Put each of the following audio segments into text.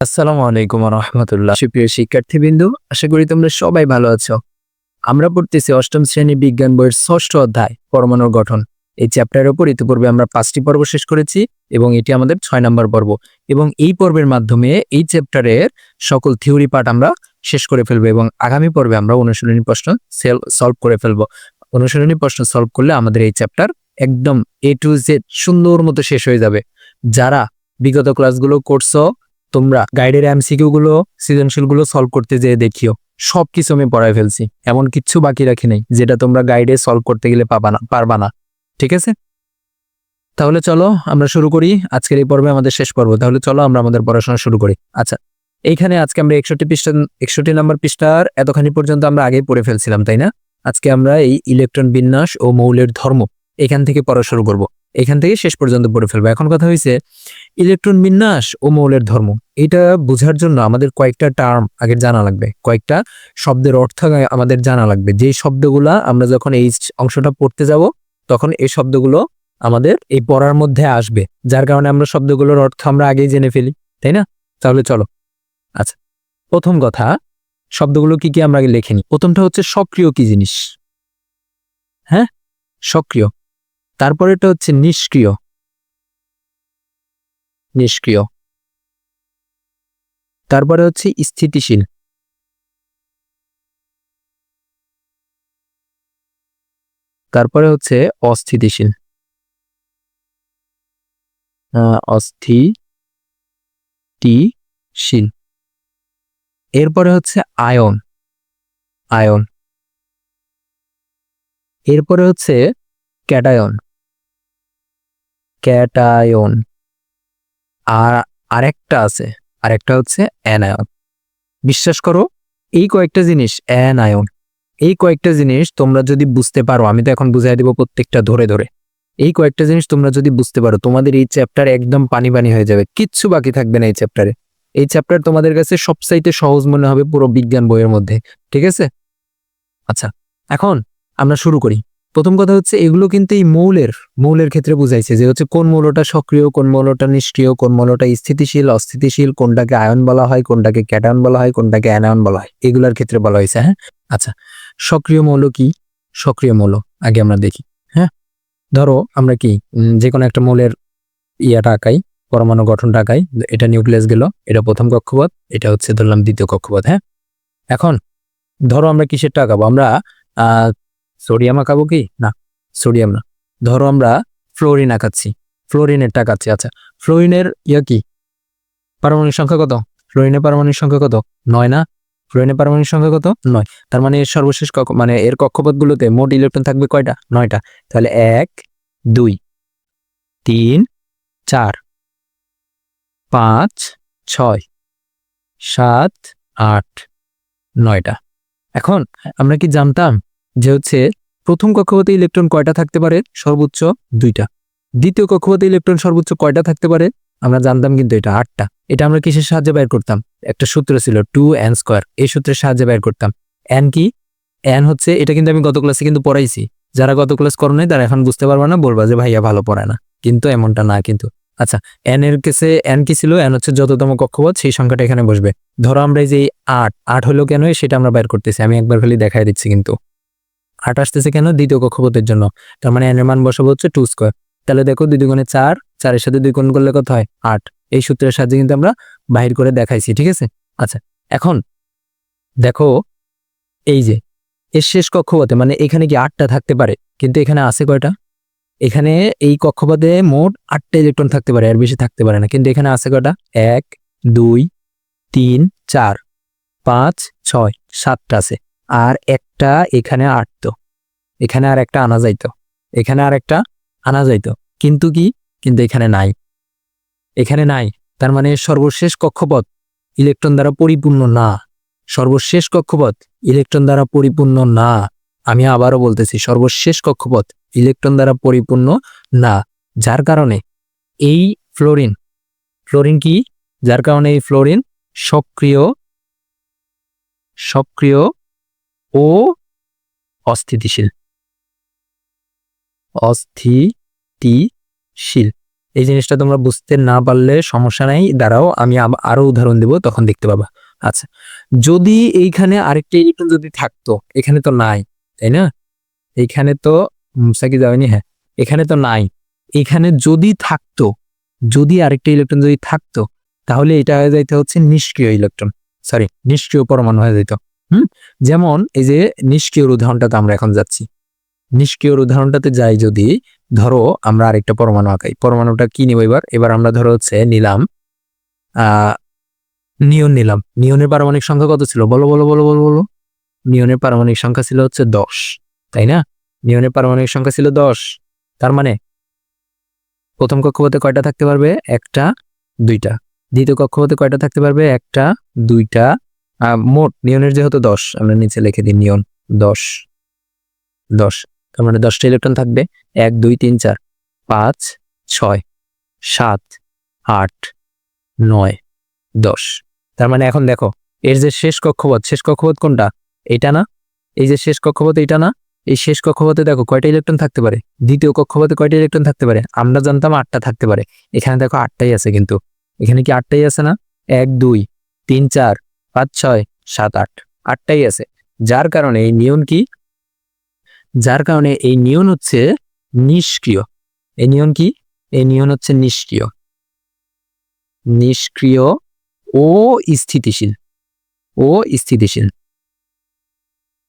আসসালামু আলাইকুম রহমতুল্লাহ সুপ্রিয় শিক্ষার্থীবৃন্দু, আশা করি তোমরা সবাই ভালো আছো। আমরা পড়তেছি অষ্টম শ্রেণি বিজ্ঞান বইয়ের ষষ্ঠ অধ্যায়, পরমাণুর গঠন। এই চ্যাপ্টারের উপর ইতিপূর্বে আমরা পাঁচটি পর্ব শেষ করেছি এবং এটি আমাদের ছয় নম্বর পর্ব। এবং এই পর্বের মাধ্যমে এই চ্যাপ্টারের সকল থিওরি পার্ট আমরা শেষ করে ফেলব এবং আগামী পর্বে আমরা অনুশীলনী প্রশ্ন সলভ করে ফেলব। অনুশীলনী প্রশ্ন সলভ করলে আমাদের এই চ্যাপ্টার একদম এ টু জেড সুন্দর মতো শেষ হয়ে যাবে। যারা বিগত ক্লাসগুলো করছ তোমরা গাইডের এমসিকিউ গুলো সৃজনশীলগুলো সলভ করতে যেয়ে দেখিও। সবকিছু আমি পড়ায় ফেলছি। এমন কিচ্ছু বাকি রাখি নাই, যেটা তোমরা গাইডে সলভ করতে গেলে পাবা না, পারবা না। ঠিক আছে? তাহলে চলো আমরা শুরু করি। আজকের এই পর্বে আমাদের শেষ পর্ব। তাহলে চলো আমরা আমাদের পড়াশোনা শুরু করি। আচ্ছা এইখানে আজকে আমরা একষট্টি পৃষ্ঠা, একষট্টি নাম্বার পৃষ্ঠার এতখানি পর্যন্ত আমরা আগেই পড়ে ফেলছিলাম, তাই না? আজকে আমরা এই ইলেকট্রন বিন্যাস ও মৌলের ধর্ম এখান থেকে পড়া শুরু করব। এখান থেকে শেষ পর্যন্ত পড়ে ফেলব। এখন কথা হয়েছে ইলেকট্রন বিন্যাস ও মৌলের ধর্ম। এটা বোঝার জন্য আমাদের কয়েকটা টার্ম আগে জানা লাগবে। কয়েকটা শব্দের অর্থ আমাদের জানা লাগবে। যে শব্দগুলা আমরা যখন এই অংশটা পড়তে যাব, তখন এই শব্দগুলো আমাদের এই পড়ার মধ্যে আসবে। যার কারণে আমরা শব্দগুলোর অর্থ আমরা আগেই জেনে ফেলি, তাই না? তাহলে চলো। আচ্ছা প্রথম কথা, শব্দগুলো কি কি আমরা আগে লিখে নিই? প্রথমটা হচ্ছে সক্রিয় কি জিনিস? হ্যাঁ সক্রিয়। তারপরেটা হচ্ছে নিষ্ক্রিয়। নিষ্ক্রিয়। তারপরে হচ্ছে স্থিতিশীল। তারপরে হচ্ছে অস্থিতিশীল। অস্থি অস্থিতিশীল। এরপরে হচ্ছে আয়ন। আয়ন। এরপরে হচ্ছে ক্যাটায়ন। ক্যাটায়ন। আর আরেকটা আছে, আরেকটা হচ্ছে অ্যানায়ন। বিশ্বাস করো, এই কয়েকটা জিনিস অ্যানায়ন, এই কয়েকটা জিনিস তোমরা যদি বুঝতে পারো, আমি তো এখন বুঝাই দেবো প্রত্যেকটা ধরে ধরে, এই কয়েকটা জিনিস তোমরা যদি বুঝতে পারো, তোমাদের এই চ্যাপ্টার একদম পানি পানি হয়ে যাবে, কিচ্ছু বাকি থাকবে না এই চ্যাপ্টারে এই চ্যাপ্টার তোমাদের কাছে সবচাইতে সহজ মনে হবে পুরো বিজ্ঞান বইয়ের মধ্যে, ঠিক আছে? আচ্ছা এখন আমরা শুরু করি। প্রথম কথা হচ্ছে, এগুলো কিন্তু এই মৌলের মৌলের ক্ষেত্রে বুঝাইছে যে হচ্ছে কোন মৌলটা সক্রিয়, কোন মৌলটা নিষ্ক্রিয়, কোন মৌলটা স্থিতিশীল, অস্থিতিশীল, কোনটাকে আয়ন বলা হয়, কোনটাকে ক্যাটায়ন বলা হয়, কোনটাকে অ্যানায়ন বলা হয়। এগুলোর ক্ষেত্রে বলা হয়েছে হ্যাঁ? আচ্ছা সক্রিয় মৌল কি? সক্রিয় মৌল, আগে আমরা দেখি হ্যাঁ? ধরো আমরা কি যে কোনো একটা মৌলের ইয়াটা আঁকাই, পরমাণু গঠনটা আঁকাই, এটা নিউক্লিয়াস গেল, এটা প্রথম কক্ষপথ, এটা হচ্ছে ধরলাম দ্বিতীয় কক্ষপথ হ্যাঁ? এখন, ধরো আমরা কিসেরটা আঁকাবো, আমরা সোডিয়াম আঁকাবো কি? না, সোডিয়াম না। ধরো আমরা ফ্লোরিন আঁকাচ্ছি। ফ্লোরিনের আঁকাচ্ছি আচ্ছা। ফ্লোরিনের ইয়া কি? পারমাণবিক সংখ্যা কত? ফ্লোরিনের পারমাণবিক সংখ্যা কত? নয় না? ফ্লোরিনের পারমাণবিক সংখ্যা কত? নয়। তার মানে এর সর্বশেষ মানে এর কক্ষপথগুলোতে মোট ইলেকট্রন থাকবে কয়টা? নয়টা। তাহলে এক, দুই, তিন, চার, পাঁচ, ছয়, সাত, আট, নয়টা। এখন আমরা কি জানতাম? যে হচ্ছে প্রথম কক্ষপথে ইলেকট্রন কয়টা থাকতে পারে? সর্বোচ্চ দুইটা। দ্বিতীয় কক্ষপথে ইলেকট্রন সর্বোচ্চ কয়টা থাকতে পারে? আমরা জানতাম কিন্তু এটা আটটা। এটা আমরা কিসের সাহায্যে বের করতাম? একটা সূত্র ছিল টু এন স্কোয়ার এই সূত্রের সাহায্যে বের করতাম। এন কি? এন হচ্ছে, এটা কিন্তু আমি গত ক্লাসে কিন্তু পড়াইছি। যারা গত ক্লাস করো নাই, তারা এখন বুঝতে পারবা না, বলবা যে ভাইয়া ভালো পড়ায় না। কিন্তু এমনটা না কিন্তু। আচ্ছা এন এর কেসে এন কি ছিল? এন হচ্ছে যততম কক্ষপথ, সেই সংখ্যাটা এখানে বসবে। ধরো আমরা এই যে আট আট হলো কেন সেটা আমরা বের করতেছি। আমি একবার খালি দেখাই দিচ্ছি কিন্তু। আট আসতেছে কেন? দ্বিতীয় কক্ষপথের জন্য। তার মানে এন এর মান বসাবো হচ্ছে টু স্কোয়ার তাহলে দেখো দুই দুগুণে চার, চারের সাথে দুই গুণ করলে কত হয়? আট। এই সূত্রের সাহায্যে কিন্তু আমরা বাহির করে দেখাইছি, ঠিক আছে? আচ্ছা এখন দেখো এই যে, এর শেষ কক্ষপথে মানে এখানে কি আটটা থাকতে পারে? কিন্তু এখানে আছে কয়টা? এখানে এই কক্ষপথে মোট আটটা ইলেকট্রন থাকতে পারে আর বেশি থাকতে পারে না। কিন্তু এখানে আছে কয়টা? এক, দুই, তিন, চার, পাঁচ, ছয়, সাতটা আছে। আর একটা এখানে আটতো। এখানে আর একটা আনা যাইতো। এখানে আর একটা আনা যাইতো। কিন্তু কি? কিন্তু এখানে নাই। এখানে নাই। তার মানে সর্বশেষ কক্ষপথ ইলেকট্রন দ্বারা পরিপূর্ণ না। সর্বশেষ কক্ষপথ ইলেকট্রন দ্বারা পরিপূর্ণ না। আমি আবারও বলতেছি, সর্বশেষ কক্ষপথ ইলেকট্রন দ্বারা পরিপূর্ণ না। যার কারণে এই ফ্লোরিন ফ্লোরিন কি? যার কারণে এই ফ্লোরিন সক্রিয় সক্রিয় ও অস্থিতিশীল। অস্থিতিশীল। এই জিনিসটা তোমরা বুঝতে না পারলে সমস্যা নাই। দাঁড়াও, আমি আরও উদাহরণ দিব, তখন দেখতে পাবা। আচ্ছা যদি এইখানে আরেকটা ইলেকট্রন যদি থাকতো, এখানে তো নাই, তাই না? এইখানে তো মুসা কি যাবেনি হ্যাঁ। এখানে তো নাই। এখানে যদি থাকতো, যদি আরেকটা ইলেকট্রন যদি থাকতো, তাহলে এটা হয়ে যাইতে হচ্ছে নিষ্ক্রিয় ইলেকট্রন। সরি, নিষ্ক্রিয় পরমাণু হয়ে যেত হুম? যেমন এই যে নিষ্ক্রিয়র উদাহরণটাতে আমরা এখন যাচ্ছি। নিষ্ক্রিয়র উদাহরণটাতে যাই যদি, ধরো আমরা আরেকটা পরমাণু আঁকাই। পরমাণুটা কি নিব এবার? এবার আমরা ধরো হচ্ছে নিলাম নিয়ন নিলাম। নিয়নের পারমাণবিক সংখ্যা কত ছিল? বলো বলো বলো বলো বলো। নিয়নের পারমাণবিক সংখ্যা ছিল হচ্ছে দশ, তাই না? নিয়নের পারমাণবিক সংখ্যা ছিল দশ, তার মানে প্রথম কক্ষপথে কয়টা থাকতে পারবে? একটা, দুইটা। দ্বিতীয় কক্ষপথে কয়টা থাকতে পারবে? একটা, দুইটা মোট নিয়নের যেহেতু দশ, আমরা নিচে লিখে দিই নিয়ন দশ। দশ, তার মানে দশটা ইলেকট্রন থাকবে। এক, দুই, তিন, চার, পাঁচ, ছয়, সাত, আট, নয়, দশ। তার মানে এখন দেখো, এর যে শেষ কক্ষপথ শেষ কক্ষপথ কোনটা? এটা না? এই যে শেষ কক্ষপথ এটা না? এই শেষ কক্ষপথে দেখো কয়টা ইলেকট্রন থাকতে পারে? দ্বিতীয় কক্ষপথে কয়টা ইলেকট্রন থাকতে পারে? আমরা জানতাম আটটা থাকতে পারে। এখানে দেখো আটটাই আছে কিন্তু। এখানে কি আটটাই আছে না? এক, দুই, তিন, চার পাঁচ, ছয়, সাত, আট। আটটাই আছে। যার কারণে এই নিয়ন কি? যার কারণে এই নিয়ন হচ্ছে নিষ্ক্রিয়। এই নিয়ন কি? এই নিয়ন হচ্ছে নিষ্ক্রিয়। নিষ্ক্রিয় ও স্থিতিশীল। ও স্থিতিশীল।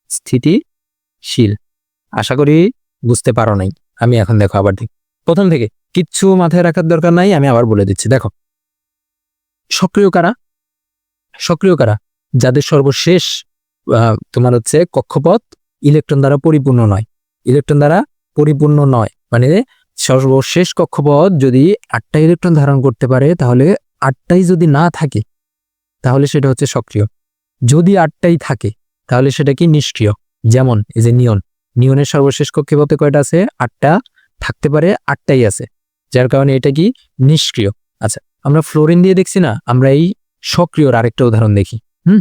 স্থিতিশীল। আশা করি বুঝতে পারো নাই। আমি এখন দেখো আবার দেখি। প্রথম থেকে কিচ্ছু মাথায় রাখার দরকার নাই, আমি আবার বলে দিচ্ছি। দেখো। সক্রিয় কারা? সক্রিয় কারা? যাদের সর্বশেষ তোমার হচ্ছে কক্ষপথ ইলেকট্রন দ্বারা পরিপূর্ণ নয়। ইলেকট্রন দ্বারা পরিপূর্ণ নয়। মানে সর্বশেষ কক্ষপথ যদি আটটা ইলেকট্রন ধারণ করতে পারে, তাহলে আটটাই যদি না থাকে, তাহলে সেটা হচ্ছে সক্রিয়। যদি আটটাই থাকে, তাহলে সেটা কি নিষ্ক্রিয়? যেমন, এই যে নিয়ন। নিয়নের সর্বশেষ কক্ষপথে কয়টা আছে? আটটা থাকতে পারে, আটটাই আছে। যার কারণে এটা কি নিষ্ক্রিয়? আচ্ছা আমরা ফ্লোরিন দিয়ে দেখছি না? আমরা এই সক্রিয়র আরেকটা উদাহরণ দেখি। হুম?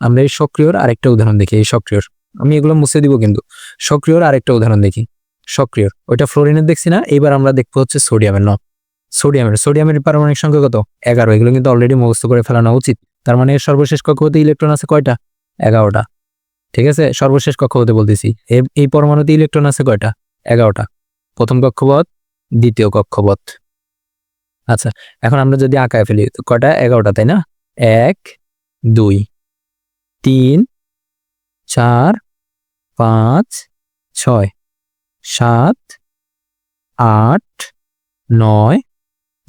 আমরা এই সক্রিয়র আরেকটা উদাহরণ দেখি, এই সক্রিয়র। আমি এগুলো মুছে দিব কিন্তু। সক্রিয়র আরেকটা উদাহরণ দেখি। সক্রিয়র, ওইটা ফ্লোরিনের দেখছি না এবার আমরা দেখব হচ্ছে সোডিয়ামের ন সোডিয়ামের সোডিয়ামের পারমাণবিক সংখ্যা কত? এগারো, এগুলো কিন্তু অলরেডি মুখস্থ করে ফেলানো উচিত। তার মানে এর সর্বশেষ কক্ষপথে ইলেকট্রন আছে কয়টা? এগারোটা। ঠিক আছে? সর্বশেষ কক্ষপথে বলতেছি। এই পরমাণুতে ইলেকট্রন আছে কয়টা? এগারোটা। প্রথম কক্ষপথ, দ্বিতীয় কক্ষপথ। আচ্ছা এখন আমরা যদি আঁকায় ফেলি কয়টা? এগারোটা, তাই না? এক, দুই, তিন, চার, পাঁচ, ছয়, সাত, আট, নয়,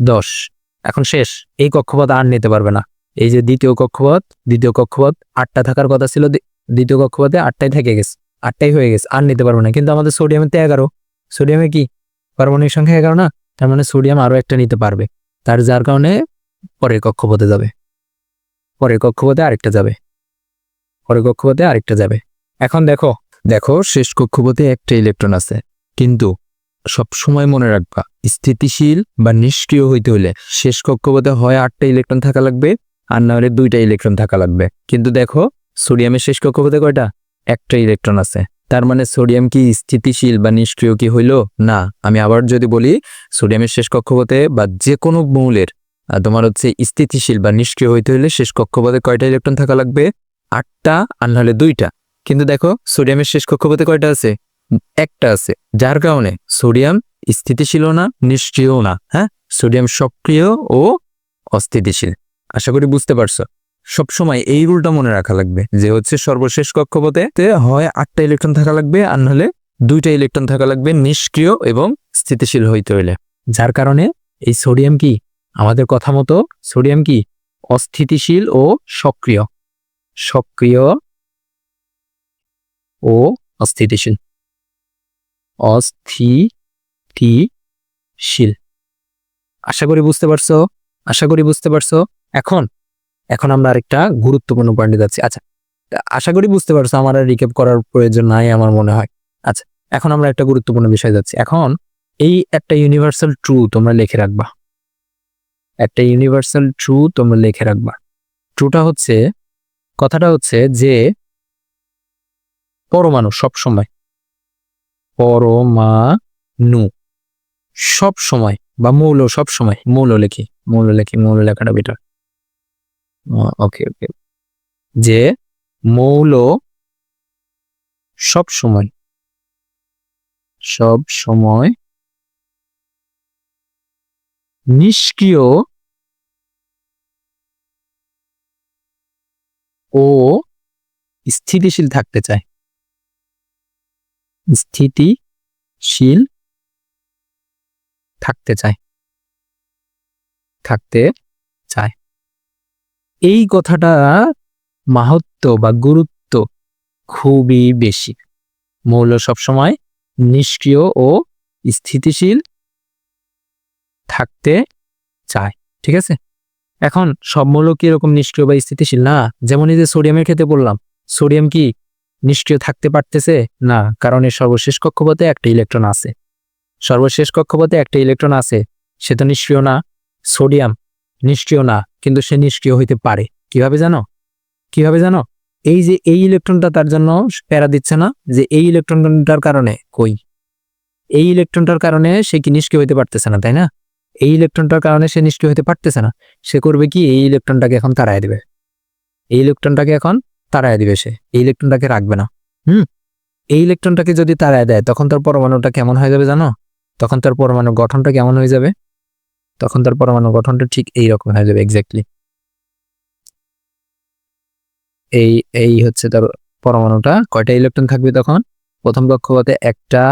দশ। এখন শেষ। এই কক্ষপথ আর নিতে পারবে না। এই যে দ্বিতীয় কক্ষপথ দ্বিতীয় কক্ষপথ, আটটা থাকার কথা ছিল, দ্বি- দ্বিতীয় কক্ষপথে আটটাই থেকে গেছে, আটটাই হয়ে গেছে, আর নিতে পারবে না। কিন্তু আমাদের সোডিয়ামের তো এগারো। সোডিয়ামে কি? পারমাণবিক সংখ্যা এগারো না? তার মানে সোডিয়াম আরও একটা নিতে পারবে। তার, যার কারণে পরের কক্ষপথে যাবে। পরের কক্ষপথে আরেকটা যাবে। পরের কক্ষপথে আরেকটা যাবে। এখন দেখো দেখো শেষ কক্ষপথে একটা ইলেকট্রন আছে। কিন্তু সব সময় মনে রাখবা, স্থিতিশীল বা নিষ্ক্রিয় হইতে হলে শেষ কক্ষপথে হয় আটটা ইলেকট্রন থাকা লাগবে, আর না হলে দুইটা ইলেকট্রন থাকা লাগবে। কিন্তু দেখো, সোডিয়ামের শেষ কক্ষপথে কয়টা? একটা ইলেকট্রন আছে। তার মানে সোডিয়াম কি স্থিতিশীল বা নিষ্ক্রিয় কি হইল? না। আমি আবার যদি বলি, সোডিয়ামের শেষ কক্ষপথে বা যে কোনো মৌলের তোমার হচ্ছে স্থিতিশীল বা নিষ্ক্রিয় হইতে হলে শেষ কক্ষপথে কয়টা ইলেকট্রন থাকা লাগবে? আটটা আর নাহলে দুইটা। কিন্তু দেখো সোডিয়ামের শেষ কক্ষপথে কয়টা আছে? একটা আছে। যার কারণে সোডিয়াম স্থিতিশীল না নিষ্ক্রিয় না হ্যাঁ? সোডিয়াম সক্রিয় ও অস্থিতিশীল। আশা করি বুঝতে পারছ। সবসময় এই রুলটা মনে রাখা লাগবে যে হচ্ছে সর্বশেষ কক্ষপথে হয় আটটা ইলেকট্রন থাকা লাগবে আর নাহলে দুইটা ইলেকট্রন থাকা লাগবে নিষ্ক্রিয় এবং স্থিতিশীল হইতে হইলে। যার কারণে এই সোডিয়াম কি? আমাদের কথা মতো সোডিয়াম কি? অস্থিতিশীল ও সক্রিয়। সক্রিয় ও অস্থিতিশীল। অস্থিতিশীল। আশা করি বুঝতে পারছ? আশা করি বুঝতে পারছ? এখন এখন আমরা আরেকটা গুরুত্বপূর্ণ পয়েন্টে যাচ্ছি। আচ্ছা আশা করি বুঝতে পারছ, আমার আর রিকেপ করার প্রয়োজন নাই আমার মনে হয়। আচ্ছা এখন আমরা একটা গুরুত্বপূর্ণ বিষয় যাচ্ছি। এখন, এই একটা ইউনিভার্সাল ট্রু তোমরা লিখে রাখবা। একটা ইউনিভার্সাল ট্রু তোমরা লিখে রাখবা। ট্রুটা হচ্ছে, কথাটা হচ্ছে যে, পরমাণু সব সময় পরমাণু। সব সময় বা মৌল সব সময় মৌল লেখি। মৌল লেখি। মৌল লেখাটা বেটার ওকে ওকে যে, মৌল সব সময় সব সময় নিষ্ক্রিয় ও স্থিতিশীল থাকতে চায়। স্থিতিশীল থাকতে চায়। থাকতে চায়। এই কথাটা মাহাত্ম বা গুরুত্ব খুবই বেশি। মৌল সবসময় নিষ্ক্রিয় ও স্থিতিশীল থাকতে চায়, ঠিক আছে? এখন সব মৌল কি এরকম নিষ্ক্রিয় বা স্থিতিশীল না? যেমন এই যে সোডিয়ামের ক্ষেত্রে বললাম, সোডিয়াম কি নিষ্ক্রিয় থাকতে পারতেছে? না, কারণ এর সর্বশেষ কক্ষপথে একটা ইলেকট্রন আছে। সর্বশেষ কক্ষপথে একটা ইলেকট্রন আছে, সে তো নিষ্ক্রিয় না, সোডিয়াম নিষ্ক্রিয় না, কিন্তু সে নিষ্ক্রিয় হইতে পারে। কীভাবে জানো? কীভাবে জানো? এই যে এই ইলেকট্রনটা তার জন্য প্যারা দিচ্ছে না, যে এই ইলেকট্রনটার কারণে কই? এই ইলেকট্রনটার কারণে সে কি নিষ্ক্রিয় হইতে পারতেছে না, তাই না? এই ইলেকট্রনটার কারণে সে নিষ্ক্রিয় হতে পারতেছে না। সে করবে কি? এই ইলেকট্রনটাকে এখন তাড়ায় দিবে। এই ইলেকট্রনটাকে এখন তাড়ায় দিবে সে। এই ইলেকট্রনটাকে রাখবে না। হুম? এই ইলেকট্রনটাকে যদি তাড়ায় দেয়, তখন তার পরমাণুটা কেমন হয়ে যাবে জানো? তখন তার পরমাণু গঠনটা কেমন হয়ে যাবে? তখন তার পরমাণু গঠনটা ঠিক এই রকম হয়ে যাবে এক্স্যাক্টলি এই এই হচ্ছে তার পরমাণুটা। কয়টা ইলেকট্রন থাকবে তখন? প্রথম কক্ষপথে একটা,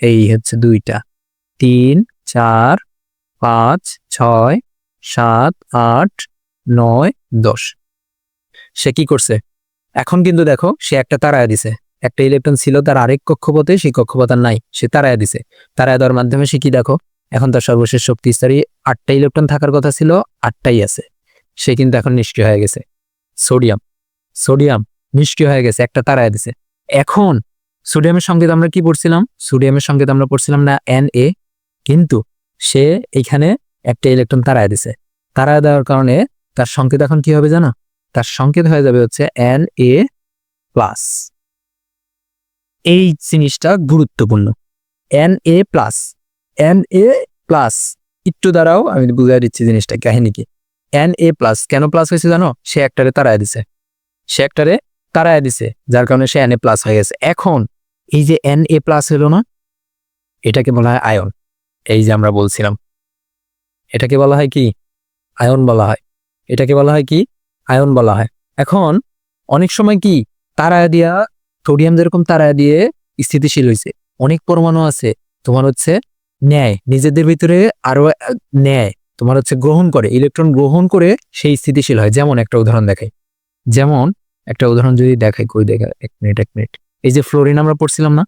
এই হচ্ছে দুইটা। তিন, চার পাঁচ, ছয়, সাত, আট, নয়, দশ। সে কি করছে? এখন কিন্তু দেখো, সে একটা তারায় দিছে। একটা ইলেকট্রন ছিল তার আরেক কক্ষপথে, সেই কক্ষপথ আর নাই। সে তারায় দিছে। তারায় দেওয়ার মাধ্যমে সে কি দেখো, এখন তার সর্বশেষ শক্তি স্তরে আটটা ইলেকট্রন থাকার কথা ছিল, আটটাই আছে। সে কিন্তু এখন নিষ্ক্রিয় হয়ে গেছে। সোডিয়াম সোডিয়াম নিষ্ক্রিয় হয়ে গেছে, একটা তারায় দিছে। এখন সোডিয়ামের সংকেত আমরা কি পড়ছিলাম? সোডিয়ামের সংকেত আমরা পড়ছিলাম না এন এ কিন্তু সে এখানে একটা ইলেকট্রন তারায় দিছে। তারায় দেওয়ার কারণে তার সংকেত এখন কি হবে জানো? তার সংকেত হয়ে যাবে হচ্ছে এন এ প্লাস এই জিনিসটা গুরুত্বপূর্ণ। N A plus N A plus একটু দ্বারাও আমি বুঝাই দিচ্ছি জিনিসটা, কাহিনী কি? এন এ প্লাস কেন প্লাস হয়েছে জানো? সে একটারে তারায় দিছে। সে একটারে তারায় দিছে, যার কারণে সে এন এ প্লাস হয়ে গেছে। এখন এই যে এন এ প্লাস হলো না, এটাকে বলা হয় আয়ন এই যে আমরা বলছিলাম। এটাকে বলা হয় কি? আয়ন বলা হয়। এটাকে বলা হয় কি? আয়ন বলা হয়। এখন অনেক সময় কি? তারায় দিয়া, সোডিয়াম যেরকম তারায় দিয়ে স্থিতিশীল হয়েছে অনেক পরমাণু আছে, তোমার হচ্ছে ন্যায়, নিজেদের ভিতরে আরও ন্যায়, তোমার হচ্ছে গ্রহণ করে, ইলেকট্রন গ্রহণ করে সেই স্থিতিশীল হয়। যেমন একটা উদাহরণ দেখাই। যেমন একটা উদাহরণ যদি দেখাই, কই দেখা এক মিনিট এক মিনিট। এই যে ফ্লোরিন আমরা পড়ছিলাম না?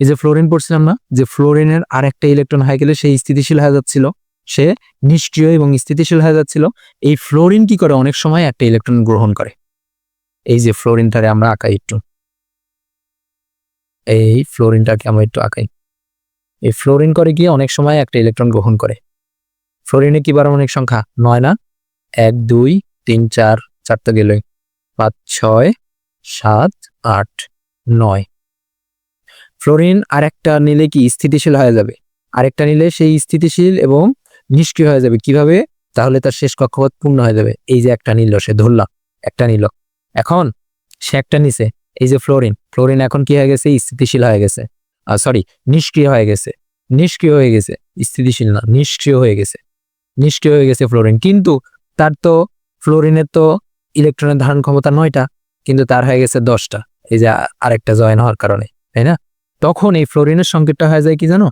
এই যে ফ্লোরিন পড়ছিলাম না, যে ফ্লোরিনের আর একটা ইলেকট্রন হয়ে গেলে সেই স্থিতিশীল হয়ে যাচ্ছিল, সে নিষ্ক্রিয় এবং স্থিতিশীল হয়ে যাচ্ছিল। এই ফ্লোরিন কি করে? অনেক সময় একটা ইলেকট্রন গ্রহণ করে। এই যে ফ্লোরিনটারে আমরা আঁকাই একটু। এই ফ্লোরিনটাকে আমরা একটু আঁকাই। এই ফ্লোরিন করে গিয়ে অনেক সময় একটা ইলেকট্রন গ্রহণ করে। ফ্লোরিনে কি পারমাণবিক সংখ্যা? নয় না? এক, দুই, তিন, চার চারটা গেলে পাঁচ, ছয়, সাত, আট, নয়। ফ্লোরিন আরেকটা নিলে কি স্থিতিশীল হয়ে যাবে? আরেকটা নিলে সেই স্থিতিশীল এবং নিষ্ক্রিয় হয়ে যাবে। কীভাবে? তাহলে তার শেষ কক্ষপথ পূর্ণ হয়ে যাবে। এই যে একটা নিল, সে ধরলাম একটা নিল। এখন সে একটা নিছে, এই যে ফ্লোরিন। ফ্লোরিন এখন কি হয়ে গেছে? স্থিতিশীল হয়ে গেছে। সরি নিষ্ক্রিয় হয়ে গেছে। নিষ্ক্রিয় হয়ে গেছে, স্থিতিশীল না, নিষ্ক্রিয় হয়ে গেছে। নিষ্ক্রিয় হয়ে গেছে ফ্লোরিন। কিন্তু তার তো ফ্লোরিনের তো ইলেকট্রনের ধারণ ক্ষমতা নয়টা, কিন্তু তার হয়ে গেছে দশটা। এই যে আরেকটা জয়েন হওয়ার কারণে, তাই না? তখন এই ফ্লোরিনের সংকেতটা হয়ে যায় কি জানো?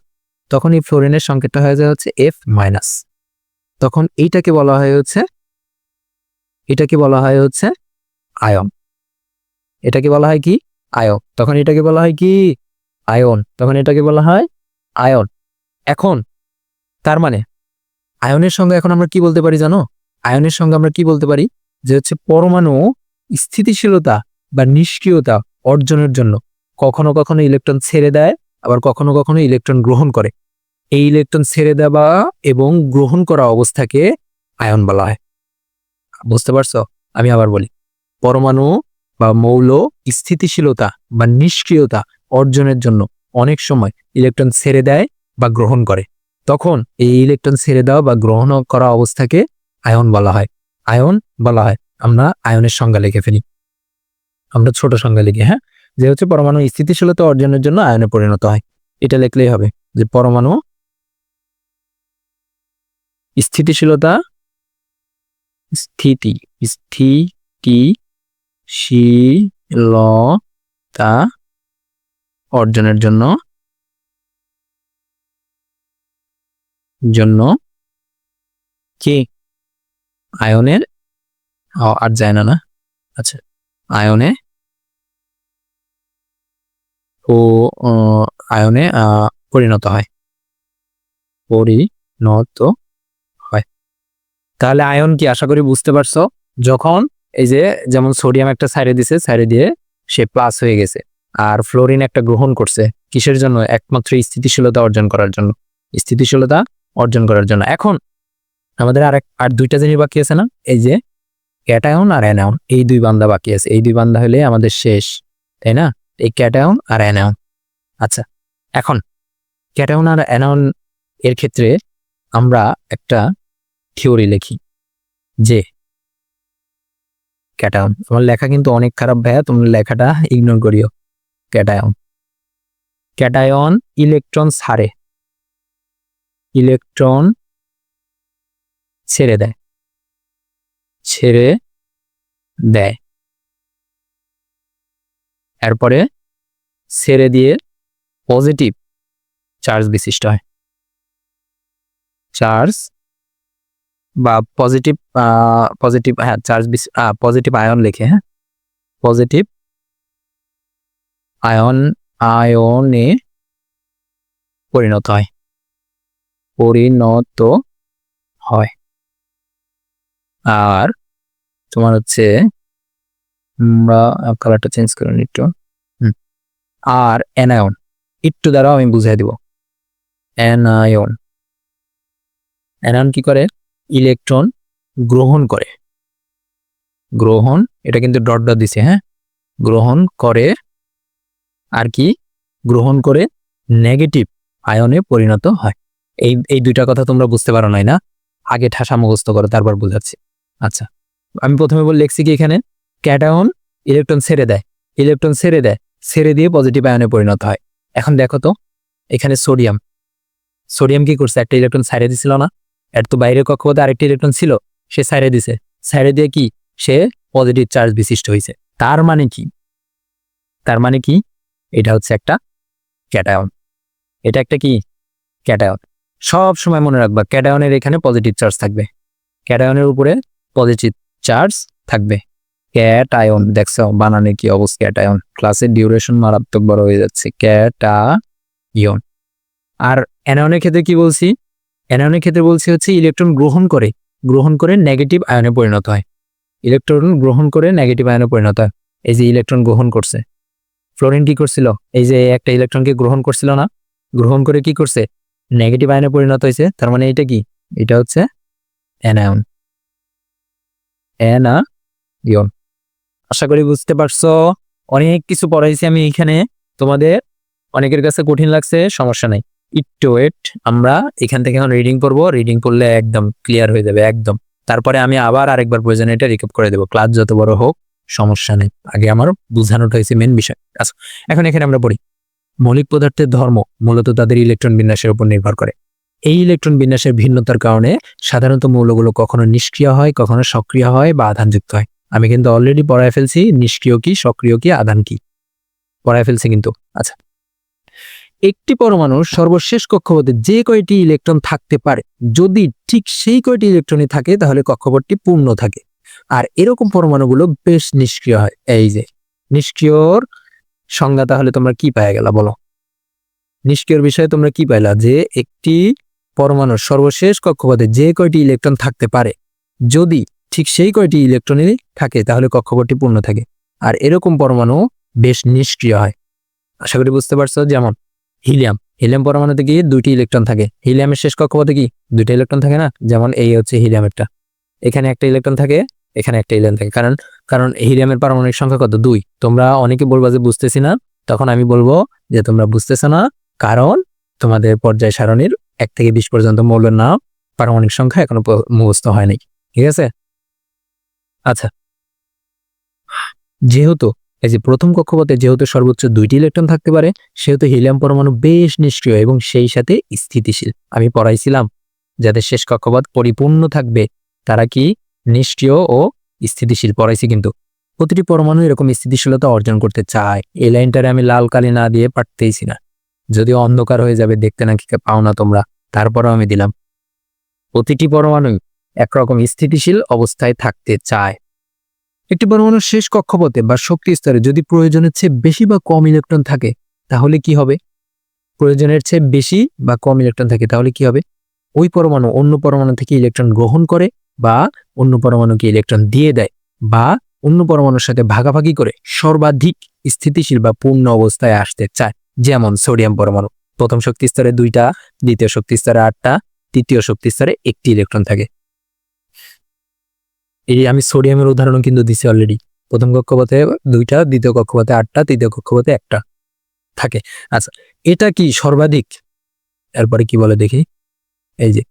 তখন এই ফ্লোরিনের সংকেতটা হয়ে যায় হচ্ছে এফ মাইনাস তখন এইটাকে বলা হয় হচ্ছে, এটাকে বলা হয় হচ্ছে আয়ন। এটাকে বলা হয় কি? আয়ন। তখন এটাকে বলা হয় কি? আয়ন। তখন এটাকে বলা হয় আয়ন। এখন, তার মানে আয়নের সঙ্গে এখন আমরা কি বলতে পারি জানো? আয়নের সঙ্গে আমরা কি বলতে পারি? যে হচ্ছে পরমাণু স্থিতিশীলতা বা নিষ্ক্রিয়তা অর্জনের জন্য। কখনো কখনো ইলেকট্রন ছেড়ে দেয়, আবার কখনো কখনো ইলেকট্রন গ্রহণ করে। এই ইলেকট্রন ছেড়ে দেওয়া এবং গ্রহণ করা অবস্থাকে আয়ন বলা হয়। বুঝতে পারছ? আমি আবার বলি। পরমাণু বা মৌল স্থিতিশীলতা বা নিষ্ক্রিয়তা অর্জনের জন্য অনেক সময় ইলেকট্রন ছেড়ে দেয় বা গ্রহণ করে। তখন এই ইলেকট্রন ছেড়ে দেওয়া বা গ্রহণ করা অবস্থাকে আয়ন বলা হয়। আয়ন বলা হয়। আমরা আয়নের সংজ্ঞা লিখে ফেলি। আমরা ছোট সংজ্ঞা লিখি হ্যাঁ? যে হচ্ছে পরমাণু স্থিতিশীলতা অর্জনের জন্য আয়নে পরিণত হয়। এটা লিখলেই হবে যে পরমাণু স্থিতিশীলতা স্থিতি স্থিতি স্থিতিশীলতা অর্জনের জন্য জন্য কি? আয়নের? আর যায় না না। আচ্ছা আয়নে ও আয়নে পরিণত হয়। পরিণত হয়। তাহলে আয়ন কি আশা করি বুঝতে পারছ? যখন এই যে যেমন সোডিয়াম একটা সাইডে দিছে, সাইডে দিয়ে সে প্লাস হয়ে গেছে। আর ফ্লোরিন একটা গ্রহণ করছে কিসের জন্য? একমাত্র স্থিতিশীলতা অর্জন করার জন্য। স্থিতিশীলতা অর্জন করার জন্য। এখন আমাদের আর এক আর দুইটা জিনিস বাকি আছে না? এই যে ক্যাটায়ন আর অ্যানায়ন, এই দুই বান্দা বাকি আছে। এই দুই বান্দা হলে আমাদের শেষ, তাই না? এই ক্যাটায়ন আর অ্যানায়ন আচ্ছা এখন ক্যাটায়ন আর অ্যানায়ন এর ক্ষেত্রে আমরা একটা থিওরি লিখি যে ক্যাটায়ন আমার লেখা কিন্তু অনেক খারাপ ভাইয়া, তোমরা লেখাটা ইগনোর করিও। ক্যাটায়ন ক্যাটায়ন ইলেকট্রন ছাড়ে ইলেকট্রন ছেড়ে দেয় ছেড়ে দেয়। এরপরে ছেড়ে দিয়ে পজিটিভ চার্জ বিশিষ্ট হয়। চার্জ বা পজিটিভ পজিটিভ হ্যাঁ চার্জ পজিটিভ আয়ন লেখে হ্যাঁ? পজিটিভ আয়ন আয়নে পরিণত হয়। পরিণত হয়। আর তোমার হচ্ছে আমরা কালারটা চেঞ্জ করে একটু। আর অ্যানায়ন একটু দ্বারাও আমি বুঝিয়ে দিব। অ্যানায়ন অ্যানায়ন কি করে? ইলেকট্রন গ্রহণ করে। গ্রহণ, এটা কিন্তু ডট ডট দিছে হ্যাঁ? গ্রহণ করে আর কি? গ্রহণ করে নেগেটিভ আয়নে পরিণত হয়। এই এই দুইটা কথা তোমরা বুঝতে পারো নাই না? আগে ঠাসা মুখস্থ করো, তারপর বোঝাচ্ছি। আচ্ছা আমি প্রথমে বল লিখছি কি এখানে? ক্যাটায়ন ইলেকট্রন ছেড়ে দেয়। ইলেকট্রন ছেড়ে দেয়, ছেড়ে দিয়ে পজিটিভ আয়নে পরিণত হয়। এখন দেখো তো, এখানে সোডিয়াম সোডিয়াম কি করছে? একটা ইলেকট্রন সাইডে দিছিল না। এর তো বাইরে কক্ষপথে আরেকটি ইলেকট্রন ছিল, সে সাইডে দিছে। সাইডে দিয়ে কি? সে পজিটিভ চার্জ বিশিষ্ট হয়েছে। তার মানে কি? তার মানে কি? এটা হচ্ছে একটা ক্যাটায়ন। এটা একটা কি? ক্যাটায়ন। সব সময় মনে রাখবা, ক্যাটায়নের এখানে পজিটিভ চার্জ থাকবে। ক্যাটায়নের উপরে পজিটিভ চার্জ থাকবে। ক্যাটায়ন, দেখছ? বানানে কি অবস্থা? ক্যাটায়ন। ক্লাসের ডিউরেশন মারাত্মক বড় হয়ে যাচ্ছে। ক্যাটায়ন। আর অ্যানায়নের ক্ষেত্রে কি বলছি? অ্যানায়নের ক্ষেত্রে বলছি হচ্ছে ইলেকট্রন গ্রহণ করে গ্রহণ করে নেগেটিভ আয়নে পরিণত হয়। ইলেকট্রন গ্রহণ করে নেগেটিভ আয়নে পরিণত হয়। এই যে ইলেকট্রন গ্রহণ করছে। ফ্লোরিন কি করছিল? এই যে একটা ইলেকট্রনকে গ্রহণ করছিল না, গ্রহণ করে কি করছে? নেগেটিভ আয়নে পরিণত হয়েছে। তার মানে এটা কি? এটা হচ্ছে অ্যানায়ন অ্যানায়ন আশা করি বুঝতে পারছ। অনেক কিছু পড়াইছি আমি এখানে। তোমাদের অনেকের কাছে কঠিন লাগছে, সমস্যা নাই। একটু ওয়েট আমরা এখান থেকে এখন রিডিং করব। রিডিং করলে একদম ক্লিয়ার হয়ে যাবে, একদম। তারপরে আমি আবার আরেকবার প্রয়োজনে এটা রিকেপ করে দেবো। ক্লাস যত বড় হোক, সমস্যা নেই। আগে আমার বোঝানোটা হয়েছে মেন বিষয়। আচ্ছা এখন এখানে আমরা পড়ি। মৌলিক পদার্থের ধর্ম মূলত তাদের ইলেকট্রন বিন্যাসের উপর নির্ভর করে। এই ইলেকট্রন বিন্যাসের ভিন্নতার কারণে সাধারণত মৌলগুলো কখনো নিষ্ক্রিয় হয়, কখনো সক্রিয় হয় বা আধানযুক্ত হয়। আমি কিন্তু অলরেডি পড়ায় ফেলছি, নিষ্ক্রিয় কি, সক্রিয় কি, আধান কি? পড়ায় ফেলছি কিন্তু আচ্ছা। একটি পরমাণুর সর্বশেষ কক্ষপথে যে কয়টি ইলেকট্রন থাকতে পারে, যদি ঠিক সেই কয়টি ইলেকট্রনই থাকে, তাহলে কক্ষপথটি পূর্ণ থাকে। আর এরকম পরমাণুগুলো বেশ নিষ্ক্রিয় হয়। এই যে, নিষ্ক্রিয়র সংজ্ঞা তাহলে তোমরা কি পাই গেলা, বলো? নিষ্ক্রিয়র বিষয়ে তোমরা কি পাইলা? যে একটি পরমাণুর সর্বশেষ কক্ষপথে যে কয়টি ইলেকট্রন থাকতে পারে, যদি ঠিক সেই কয়টি ইলেকট্রনই থাকে, তাহলে কক্ষপথটি পূর্ণ থাকে। আর এরকম পরমাণু বেশ নিষ্ক্রিয় হয়। আশা করি বুঝতে পারছ, যেমন হিলিয়াম। হিলিয়াম পরমাণুতে কি দুইটি ইলেকট্রন থাকে? হিলিয়ামের শেষ কক্ষপথে কি দুইটা ইলেকট্রন থাকে না? যেমন এই হচ্ছে হিলিয়ামেরটা। এখানে একটা ইলেকট্রন থাকে, এখানে একটা ইলেকট্রন থাকে। কারণ কারণ হিলিয়ামের পারমাণবিক সংখ্যা কত? দুই। তোমরা অনেকে বলবা যে বুঝতেছি না, তখন আমি বলব যে তোমরা বুঝতেছো না, কারণ তোমাদের পর্যায় সারণীর এক থেকে বিশ পর্যন্ত মৌলের নাম পারমাণবিক সংখ্যা এখনও মুখস্থ হয়নি ঠিক আছে? আচ্ছা। যেহেতু, এই যে প্রথম কক্ষপথে যেহেতু সর্বোচ্চ দুইটি ইলেকট্রন থাকতে পারে, সেহেতু হিলিয়াম পরমাণু বেশ নিষ্ক্রিয় এবং সেই সাথে স্থিতিশীল। আমি পড়াইছিলাম যাদের শেষ কক্ষপথ পরিপূর্ণ থাকবে, তারা কি নিষ্ক্রিয় ও স্থিতিশীল? পড়াইছি কিন্তু। প্রতিটি পরমাণু এরকম স্থিতিশীলতা অর্জন করতে চায়। এই লাইনটারে আমি লাল কালি না দিয়ে পারতেইছি না। যদি অন্ধকার হয়ে যাবে, দেখতে নাকি পাও না তোমরা। তারপরেও আমি দিলাম। প্রতিটি পরমাণু একরকম স্থিতিশীল অবস্থায় থাকতে চায়। একটি পরমাণুর শেষ কক্ষপথে বা শক্তি স্তরে যদি প্রয়োজনের চেয়ে বেশি বা কম ইলেকট্রন থাকে, তাহলে কি হবে? প্রয়োজনের চেয়ে বেশি বা কম ইলেকট্রন থাকে, তাহলে কি হবে? ওই পরমাণু অন্য পরমাণু থেকে ইলেকট্রন গ্রহণ করে বা অন্য পরমাণুকে ইলেকট্রন দিয়ে দেয় বা অন্য পরমাণুর সাথে ভাগাভাগি করে সর্বাধিক স্থিতিশীল বা পূর্ণ অবস্থায় আসতে চায়, যেমন সোডিয়াম পরমাণু। প্রথম শক্তি স্তরে দুইটা, দ্বিতীয় শক্তি স্তরে আটটা, তৃতীয় শক্তি স্তরে একটি ইলেকট্রন থাকে। এই আমি সোডিয়ামের উদাহরণ কিন্তু দিছি অলরেডি প্রথম কক্ষপথে দুইটা, দ্বিতীয় কক্ষপথে আটটা, তৃতীয় কক্ষপথে একটা। থাকে। আচ্ছা এটা কি সর্বাধিক? এরপরে কি বলে দেখি। এই যে,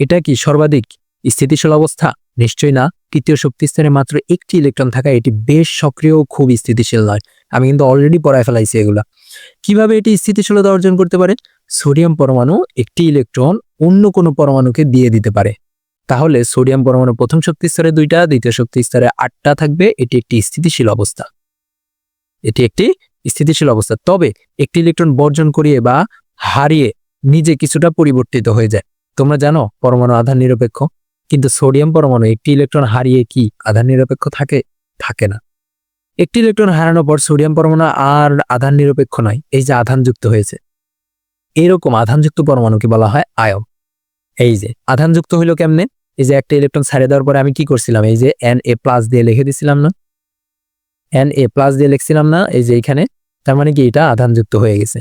এটা কি সর্বাধিক স্থিতিশীল অবস্থা? নিশ্চয়ই না। তৃতীয় শক্তি স্তরে মাত্র একটি ইলেকট্রন থাকা এটি বেশ সক্রিয় ও খুব স্থিতিশীল নয়। আমি কিন্তু অলরেডি পড়ায় ফেলাইছি এগুলা। কীভাবে এটি স্থিতিশীলতা অর্জন করতে পারে? সোডিয়াম পরমাণু একটি ইলেকট্রন অন্য কোনো পরমাণুকে দিয়ে দিতে পারে। তাহলে সোডিয়াম পরমাণু প্রথম শক্তি স্তরে দুইটা, দ্বিতীয় শক্তি স্তরে আটটা থাকবে। এটি একটি স্থিতিশীল অবস্থা। এটি একটি স্থিতিশীল অবস্থা। তবে একটি ইলেকট্রন বর্জন করিয়ে বা হারিয়ে নিজে কিছুটা পরিবর্তিত হয়ে যায়। তোমরা জানো পরমাণু আধান নিরপেক্ষ। কিন্তু সোডিয়াম পরমাণু একটি ইলেকট্রন হারিয়ে কি আধান নিরপেক্ষ থাকে? থাকে না। একটি ইলেকট্রন হারানোর পর সোডিয়াম পরমাণু আর আধান নিরপেক্ষ নয়। এই যে আধান যুক্ত হয়েছে। এরকম আধানযুক্ত পরমাণুকে বলা হয় আয়ন। এই যে আধানযুক্ত হইল কেমনে? এই যে একটা ইলেকট্রন ছাড়ে দেওয়ার পরে আমি কি করছিলাম? এই যে এন এ প্লাস দিয়ে লিখে দিছিলাম না? এন এ প্লাস দিয়ে লিখছিলাম না, এই যে এখানে। তার মানে কি? এটা আধানযুক্ত হয়ে গেছে।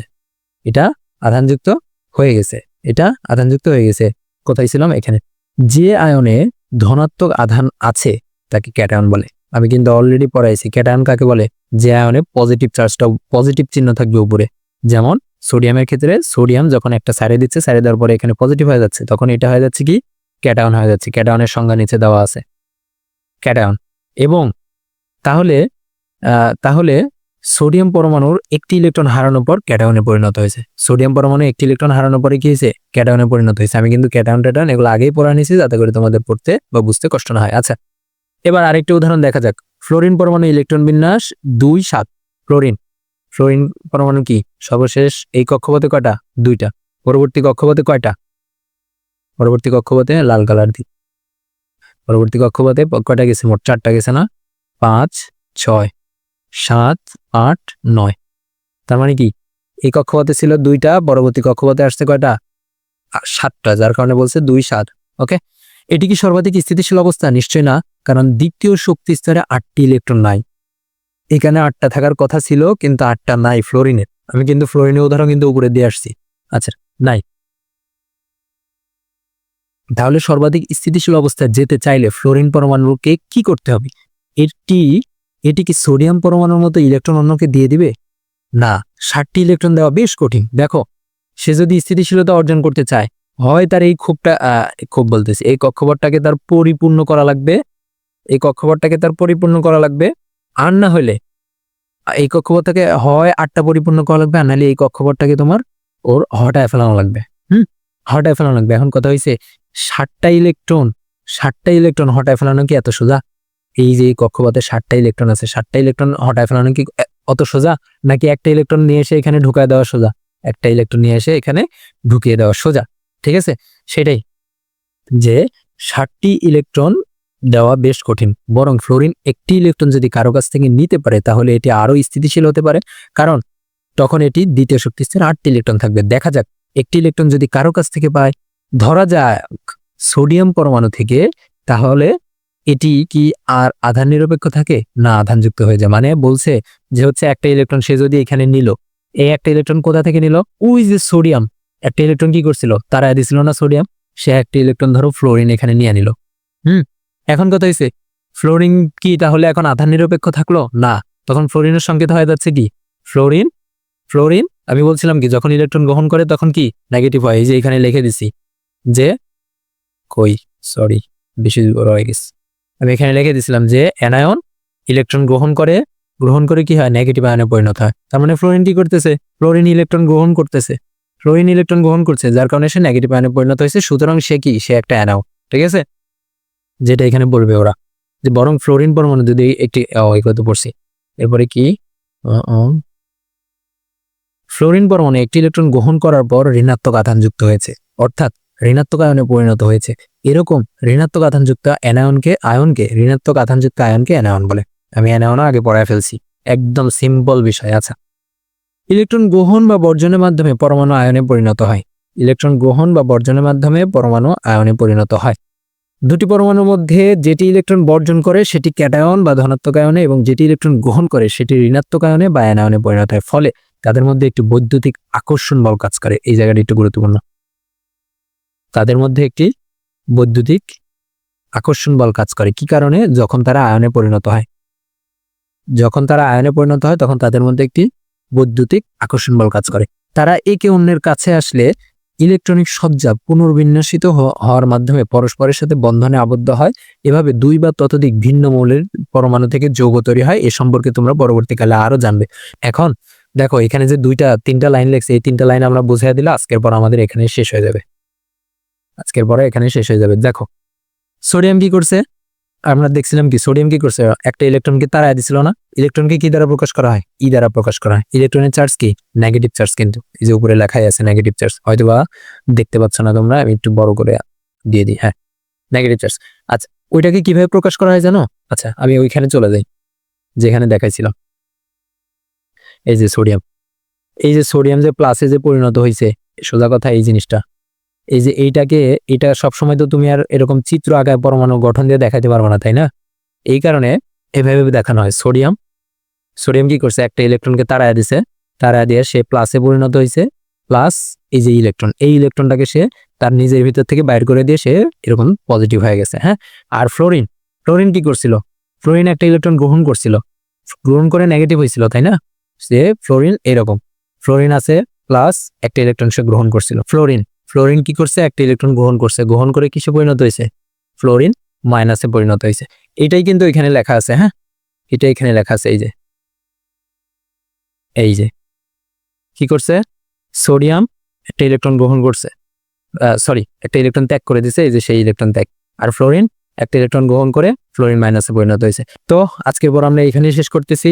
এটা আধানযুক্ত হয়ে গেছে। এটা আধানযুক্ত হয়ে গেছে। কোথায় ছিলাম? এখানে। যে আয়নে ধনাত্মক আধান আছে, তাকে ক্যাটায়ন বলে। আমি কিন্তু অলরেডি পড়াইছি। ক্যাটায়ন কাকে বলে? যে আয়নে পজিটিভ চার্জটা পজিটিভ চিহ্ন থাকবে উপরে। যেমন সোডিয়ামের ক্ষেত্রে সোডিয়াম যখন একটা সাইডে দিচ্ছে সাইডে দেওয়ার পরে এখানে পজিটিভ হয়ে যাচ্ছে, তখন এটা হয়ে যাচ্ছে কি? ক্যাটায়ন হয়ে যাচ্ছে। ক্যাটায়নের সংজ্ঞা নিচে দেওয়া আছে। ক্যাটায়ন এবং তাহলে তাহলে সোডিয়াম পরমাণুর একটি ইলেকট্রন হারানোর পর ক্যাটায়নে পরিণত হয়েছে। সোডিয়াম পরমাণু একটি ইলেকট্রন হারানোর পরে কি হয়েছে? ক্যাটায়নে পরিণত হয়েছে। আমি কিন্তু ক্যাটায়ন ট্যাটায়ন এগুলো আগেই পড়া নিয়েছি যাতে করে তোমাদের পড়তে বা বুঝতে কষ্ট না হয়। আচ্ছা এবার আরেকটি উদাহরণ দেখা যাক। ফ্লোরিন পরমাণু ইলেকট্রন বিন্যাস দুই সাত। ফ্লোরিন ফ্লোরিন পরমাণু কি? সর্বশেষ এই কক্ষপথে কয়টা? দুইটা। পরবর্তী কক্ষপথে কয়টা? পরবর্তী কক্ষপথে লাল কালার দি পরবর্তী কক্ষপথে কয়টা গেছে? মোট চারটা গেছে না? পাঁচ, ছয়, সাত, আট, নয়। তার মানে কি? এই কক্ষপথে ছিল দুইটা, পরবর্তী কক্ষপথে আসছে কয়টা? সাতটা, যার কারণে বলছে দুই, সাত। ওকে? এটি কি সর্বাধিক স্থিতিশীল অবস্থা? নিশ্চয় না, কারণ দ্বিতীয় শক্তি স্তরে আটটি ইলেকট্রন নাই। এখানে আটটা থাকার কথা ছিল, কিন্তু আটটা নাই ফ্লোরিনের। আমি কিন্তু ফ্লোরিনের উদাহরণ কিন্তু উপরে দিয়ে আসছি। আচ্ছা নাই। তাহলে সর্বাধিক স্থিতিশীল অবস্থায় যেতে চাইলে ফ্লোরিন পরমাণুকে কি করতে হবে? এটি এটি কি সোডিয়াম পরমাণুর মতো ইলেকট্রন অন্যকে দিয়ে দিবে? না, ষাটটি ইলেকট্রন দেওয়া বেশ কঠিন। দেখো, সে যদি স্থিতিশীলতা অর্জন করতে চায়, হয় তার এই ক্ষোভটা ক্ষোভ বলতেছে, এই কক্ষপথটাকে তার পরিপূর্ণ করা লাগবে, এই কক্ষপথটাকে তার পরিপূর্ণ করা লাগবে, আর না হলে, এই কক্ষপথটাকে হয় আটটা পরিপূর্ণ করা লাগবে, আর নাহলে এই কক্ষপথটাকে তোমার ওর হটায় ফেলানো লাগবে। হটায় ফেলানো লাগবে এখন কথা হয়েছে ষাটটা ইলেকট্রন ষাটটা ইলেকট্রন হটায় ফেলানো কি এত সোজা? এই যে কক্ষপথে ষাটটা ইলেকট্রন আছে ষাটটা ইলেকট্রন হটায় ফেলানো কি অত সোজা? নাকি একটা ইলেকট্রন নিয়ে এসে এখানে ঢুকায় দেওয়া সোজা? একটা ইলেকট্রন নিয়ে এসে এখানে ঢুকিয়ে দেওয়া সোজা, ঠিক আছে? সেটাই। যে ষাটটি ইলেকট্রন দেওয়া বেশ কঠিন, বরং ফ্লোরিন একটি ইলেকট্রন যদি কারও কাছ থেকে নিতে পারে, তাহলে এটি আরও স্থিতিশীল হতে পারে। কারণ তখন এটি দ্বিতীয় শক্তি স্তরে আটটি ইলেকট্রন থাকবে। দেখা যাক একটি ইলেকট্রন যদি কারও কাছ থেকে পায়, ধরা যাক সোডিয়াম পরমাণু থেকে, তাহলে এটি কি আর আধান নিরপেক্ষ থাকে? না আধানযুক্ত হয়ে যায়। মানে বলছে যে হচ্ছে একটা ইলেকট্রন সে যদি এখানে নিল এই একটা ইলেকট্রন কোথা থেকে নিল? ওই যে সোডিয়াম। একটা ইলেকট্রন কি করছিল? তারা দিছিল না সোডিয়াম। সে একটা ইলেকট্রন ধরো ফ্লোরিন এখানে নিয়ে নিল। হুম? এখন কথা হয়েছে ফ্লোরিন কি তাহলে এখন আধান নিরপেক্ষ থাকল? না। তখন ফ্লোরিনের সংকেত হয়ে যাচ্ছে কি? ফ্লোরিন ফ্লোরিন আমি বলছিলাম কি, যখন ইলেকট্রন গ্রহণ করে তখন কি নেগেটিভ হয়? এই যে এখানে লিখে দিছি যে কই? সরি বেশি বড় হয়ে গেছে। আমি এখানে লিখে দিছিলাম যে অ্যানায়ন ইলেকট্রন গ্রহণ করে গ্রহণ করে কি হয়? নেগেটিভ আয়নে পরিণত হয়। তার মানে ফ্লোরিন কি করতেছে? ফ্লোরিন ইলেকট্রন গ্রহণ করতেছে। ফ্লোরিন ইলেকট্রন গ্রহণ করছে, যার কারণে সে নেগেটিভ আয়নে পরিণত হয়েছে, সুতরাং সে কি? সে একটা অ্যানায়ন ঠিক আছে? যেটা এখানে বলবে ওরা। যে বরং ফ্লোরিন পরমাণু যদি একটি এগুলো তো পড়ছি। এরপরে কি। ফ্লোরিন পরমাণু একটি ইলেকট্রন গ্রহণ করার পর ঋণাত্মক আধান যুক্ত হয়েছে। অর্থাৎ ঋণাত্মক আয়নে পরিণত হয়েছে। এরকম ঋণাত্মক আধানযুক্ত অ্যানায়নকে আয়নকে ঋণাত্মক আধানযুক্ত আয়নকে অ্যানায়ন বলে। আমি অ্যানায়নও আগে পড়ায় ফেলছি। একদম সিম্পল বিষয় আচ্ছা। ইলেকট্রন গ্রহণ বা বর্জনের মাধ্যমে পরমাণু আয়নে পরিণত হয়। ইলেকট্রন গ্রহণ বা বর্জনের মাধ্যমে পরমাণু আয়নে পরিণত হয়। দুটি পরমাণুর মধ্যে যেটি ইলেকট্রন বর্জন করে সেটি ক্যাটায়ন বা ধনাত্মক আয়নে এবং যেটি ইলেকট্রন গ্রহণ করে সেটি ঋণাত্মক আয়নে বা অ্যানায়নে পরিণত হয়। ফলে তাদের মধ্যে একটি বৈদ্যুতিক আকর্ষণ বল কাজ করে। এই জায়গাটি একটু গুরুত্বপূর্ণ। তাদের মধ্যে একটি বৈদ্যুতিক আকর্ষণ বল কাজ করে। কি কারণে? যখন তারা আয়নে পরিণত হয়। যখন তারা আয়নে পরিণত হয়, তখন তাদের মধ্যে একটি বৈদ্যুতিক আকর্ষণ বল কাজ করে। তারা একে অন্যের কাছে আসলে ইলেকট্রনিক সজ্জা পুনর্বিন্যাসিত হওয়ার মাধ্যমে পরস্পরের সাথে বন্ধনে আবদ্ধ হয়। এভাবে দুই বা ততোধিক ভিন্ন মৌলের পরমাণু থেকে যৌগ তৈরি হয়। এ সম্পর্কে তোমরা পরবর্তীকালে আরও জানবে। এখন দেখো, এখানে যে দুইটা, তিনটা লাইন লেখছে, এই তিনটা লাইন আমরা বুঝিয়ে দিলে আজকের পর আমাদের এখানে শেষ হয়ে যাবে। আজকের পরে এখানে শেষ হয়ে যাবে। দেখো সোডিয়াম কি করছে? আমরা দেখছিলাম কি সোডিয়াম কি করছে? একটা ইলেকট্রনকে তারা দিছিল না? ইলেকট্রনকে কি দ্বারা প্রকাশ করা হয়? ই দ্বারা প্রকাশ করা হয়। ইলেকট্রনের চার্জ কি? নেগেটিভ চার্জ কিন্তু। এই যে উপরে লেখাই আছে নেগেটিভ চার্জ হয়তো বা দেখতে পাচ্ছ না তোমরা, আমি একটু বড় করে দিয়ে দিই হ্যাঁ। নেগেটিভ চার্জ আচ্ছা ওইটাকে কীভাবে প্রকাশ করা হয় জানো? আচ্ছা আমি ওইখানে চলে যাই, যেখানে দেখাইছিলাম। এই যে সোডিয়াম এই যে সোডিয়াম যে প্লাসে যে পরিণত হয়েছে সোজা কথা এই জিনিসটা। এই যে এইটাকে, এটা সবসময় তো তুমি আর এরকম চিত্র আকায় পরমাণু গঠন দিয়ে দেখাতে পারবে না, তাই না? এই কারণে এভাবে দেখানো হয় সোডিয়াম সোডিয়াম কি করছে? একটা ইলেকট্রনকে তাড়ায় দিছে, তাড়ায় দিয়ে সে প্লাসে পরিণত হয়েছে প্লাস এই যে ইলেকট্রন এই ইলেকট্রনটাকে সে তার নিজের ভিতর থেকে বাইর করে দিয়ে সে এরকম পজিটিভ হয়ে গেছে হ্যাঁ? আর ফ্লোরিন ফ্লোরিন কি করছিল? ফ্লোরিন একটা ইলেকট্রন গ্রহণ করছিল। গ্রহণ করে নেগেটিভ হয়েছিল তাই না? সে ফ্লোরিন এরকম। ফ্লোরিন আছে প্লাস একটা ইলেকট্রন সে গ্রহণ করছিল। ফ্লোরিন ফ্লোরিন কি করছে? একটা ইলেকট্রন গ্রহণ করছে। গ্রহণ করে কিসে পরিণত হয়েছে? ফ্লোরিন মাইনাসে পরিণত হয়েছে। এটাই কিন্তু এখানে লেখা আছে হ্যাঁ? এটা এখানে লেখা আছে, এই যে। এই যে। কি করছে? সোডিয়াম একটা ইলেকট্রন গ্রহণ করছে। সরি একটা ইলেকট্রন ত্যাগ করে দিছে, এই যে সেই ইলেকট্রন ত্যাগ। আর ফ্লোরিন, একটা ইলেকট্রন গ্রহণ করে ফ্লোরিন মাইনাসে পরিণত হয়েছে। তো, আজকের পর আমরা এখানেই শেষ করতেছি।